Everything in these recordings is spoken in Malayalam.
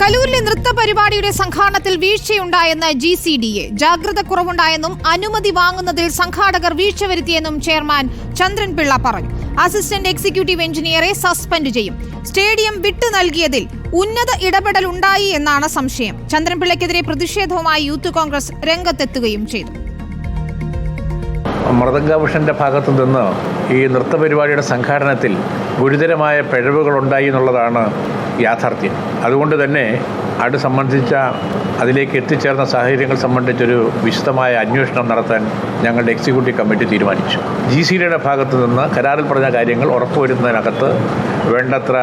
കലൂരിലെ നൃത്ത പരിപാടിയുടെ സംഘാടനത്തിൽ വീഴ്ചയുണ്ടായെന്ന് ജി സി ഡി എ ജാഗ്രത കുറവുണ്ടായെന്നും അനുമതി വാങ്ങുന്നതിൽ സംഘാടകർ വീഴ്ച വരുത്തിയെന്നും ചെയർമാൻ ചന്ദ്രൻ പിള്ള പറഞ്ഞു. അസിസ്റ്റന്റ് എക്സിക്യൂട്ടീവ് എഞ്ചിനീയറെ സസ്പെൻഡ് ചെയ്യും. സ്റ്റേഡിയം വിട്ടു നൽകിയതിൽ ഉന്നത ഇടപെടൽ ഉണ്ടായി എന്നാണ് സംശയം. ചന്ദ്രൻപിള്ളയ്ക്കെതിരെ പ്രതിഷേധവുമായി യൂത്ത് കോൺഗ്രസ് രംഗത്തെത്തുകയും ചെയ്തു. മൃദംഗാഭൂഷന്റെ ഭാഗത്തു നിന്ന് ഈ നൃത്തപരിപാടിയുടെ സംഘാടനത്തിൽ ഗുരുതരമായ പിഴവുകളുണ്ടായി എന്നുള്ളതാണ് യാഥാർത്ഥ്യം. അതുകൊണ്ട് തന്നെ അത് സംബന്ധിച്ച അതിലേക്ക് എത്തിച്ചേർന്ന സാഹചര്യങ്ങൾ സംബന്ധിച്ചൊരു വിശദമായ അന്വേഷണം നടത്താൻ ഞങ്ങളുടെ എക്സിക്യൂട്ടീവ് കമ്മിറ്റി തീരുമാനിച്ചു. ജി സി ഡിയുടെ ഭാഗത്തു നിന്ന് കരാറിൽ പറഞ്ഞ കാര്യങ്ങൾ ഉറപ്പുവരുന്നതിനകത്ത് വേണ്ടത്ര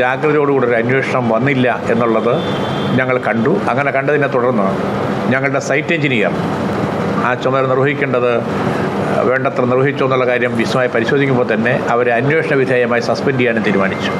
ജാഗ്രതയോടുകൂടി ഒരു അന്വേഷണം വന്നില്ല എന്നുള്ളത് ഞങ്ങൾ കണ്ടു. അങ്ങനെ കണ്ടതിനെ തുടർന്ന് ഞങ്ങളുടെ സൈറ്റ് എഞ്ചിനീയർ ആ ചുമതല നിർവഹിക്കേണ്ടത് വേണ്ടത്ര നിർവഹിച്ചു എന്നുള്ള കാര്യം വിശദമായി പരിശോധിക്കുമ്പോൾ തന്നെ അവരെ അന്വേഷണ വിധേയമായി സസ്പെൻഡ് ചെയ്യാനും തീരുമാനിച്ചു.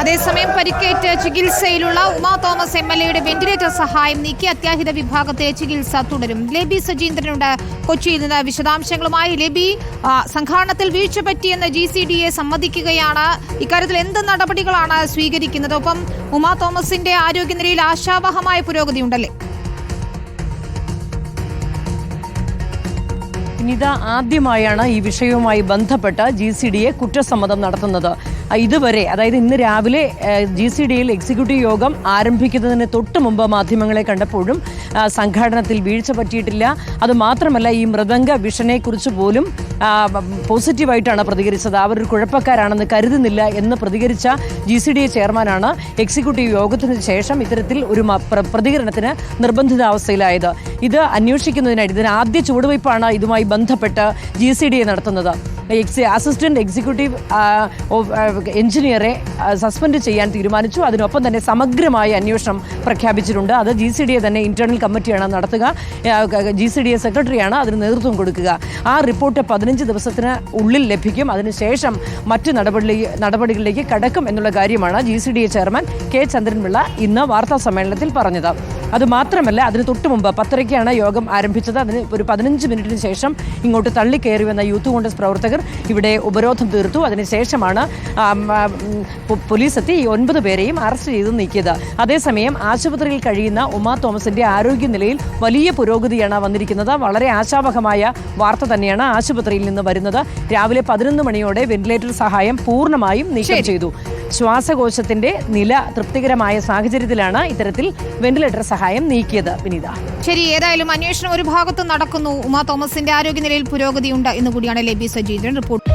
അതേസമയം പരിക്കേറ്റ് ചികിത്സയിലുള്ള ഉമാ തോമസ് എം എൽ എയുടെ വെന്റിലേറ്റർ സഹായം നീക്കി അത്യാഹിത വിഭാഗത്തെ ചികിത്സ തുടരും. ലബി സജീന്ദ്രനുണ്ട് കൊച്ചിയിൽ നിന്ന് വിശദാംശങ്ങളുമായി. ലബി സംഘാടനത്തിൽ വീഴ്ച പറ്റിയെന്ന് ജി സി ഡി എ സമ്മതിക്കുകയാണ്. ഇക്കാര്യത്തിൽ എന്ത് നടപടികളാണ് സ്വീകരിക്കുന്നത്? ഒപ്പം ഉമാ തോമസിന്റെ ആരോഗ്യനിലയിൽ ആശാവഹമായ പുരോഗതി ഉണ്ടല്ലേ ഇത് ആദ്യമായാണ് ഈ വിഷയവുമായി ബന്ധപ്പെട്ട് ജി സി ഡി എ കുറ്റസമ്മതം നടത്തുന്നത്. ഇതുവരെ അതായത് ഇന്ന് രാവിലെ ജി സി ഡിയിൽ എക്സിക്യൂട്ടീവ് യോഗം ആരംഭിക്കുന്നതിന് തൊട്ട് മുമ്പ് മാധ്യമങ്ങളെ കണ്ടപ്പോഴും സംഘാടനത്തിൽ വീഴ്ച പറ്റിയിട്ടില്ല. അതുമാത്രമല്ല ഈ മൃദംഗ വിഷനെക്കുറിച്ച് പോലും പോസിറ്റീവായിട്ടാണ് പ്രതികരിച്ചത്. അവരൊരു കുഴപ്പക്കാരാണെന്ന് കരുതുന്നില്ല എന്ന് പ്രതികരിച്ച ജി സി ഡി എ ചെയർമാനാണ് എക്സിക്യൂട്ടീവ് യോഗത്തിന് ശേഷം ഇത്തരത്തിൽ ഒരു പ്രതികരണത്തിന് നിർബന്ധിതാവസ്ഥയിലായത്. ഇത് അന്വേഷിക്കുന്നതിനായിട്ട് ഇതിന് ആദ്യ ചുവടുവയ്പ്പാണ് ഇതുമായി ബന്ധപ്പെട്ട് ജി സി ഡി എ നടത്തുന്നത്. എക്സി അസിസ്റ്റന്റ് എക്സിക്യൂട്ടീവ് എഞ്ചിനീയറെ സസ്പെൻഡ് ചെയ്യാൻ തീരുമാനിച്ചു. അതിനൊപ്പം തന്നെ സമഗ്രമായ അന്വേഷണം പ്രഖ്യാപിച്ചിട്ടുണ്ട്. അത് ജി സി ഡി എ തന്നെ ഇന്റേണൽ കമ്മിറ്റിയാണ് നടത്തുക. ജി സി ഡി എ സെക്രട്ടറിയാണ് അതിന് നേതൃത്വം കൊടുക്കുക. ആ റിപ്പോർട്ട് പതിനഞ്ച് ദിവസത്തിന് ഉള്ളിൽ ലഭിക്കും. അതിനുശേഷം മറ്റ് നടപടി നടപടികളിലേക്ക് കടക്കും എന്നുള്ള കാര്യമാണ് G C D A chairman K Chandran Pillai ഇന്ന് വാർത്താ സമ്മേളനത്തിൽ പറഞ്ഞത്. അത് മാത്രമല്ല അതിന് തൊട്ട് മുമ്പ് പത്തരയ്ക്കാണ് യോഗം ആരംഭിച്ചത്. അതിന് ഒരു പതിനഞ്ച് മിനിറ്റിന് ശേഷം ഇങ്ങോട്ട് തള്ളിക്കയറി വന്ന യൂത്ത് കോൺഗ്രസ് പ്രവർത്തകർ ഇവിടെ ഉപരോധം തീർത്തു. അതിനുശേഷമാണ് പോലീസ് എത്തി ഈ ഒൻപത് പേരെയും അറസ്റ്റ് ചെയ്ത് നീക്കിയത്. അതേസമയം ആശുപത്രിയിൽ കഴിയുന്ന ഉമാ തോമസിന്റെ ആരോഗ്യനിലയിൽ വലിയ പുരോഗതിയാണ് വന്നിരിക്കുന്നത്. വളരെ ആശാവഹമായ വാർത്ത തന്നെയാണ് ആശുപത്രിയിൽ നിന്ന് വരുന്നത്. രാവിലെ പതിനൊന്ന് മണിയോടെ വെന്റിലേറ്റർ സഹായം പൂർണമായും നീക്കം ചെയ്തു. ശ്വാസകോശത്തിന്റെ നില തൃപ്തികരമായ സാഹചര്യത്തിലാണ് ഇത്തരത്തിൽ വെന്റിലേറ്റർ സഹായം നീക്കിയത് വിനീത. ശരി ഏതായാലും അന്വേഷണം ഒരു ഭാഗത്തും നടക്കുന്നു. ഉമാ തോമസിന്റെ ആരോഗ്യനിലയിൽ പുരോഗതിയുണ്ട് എന്ന് കൂടിയാണ് ലബി സജീന്ദ്രൻ റിപ്പോർട്ട്.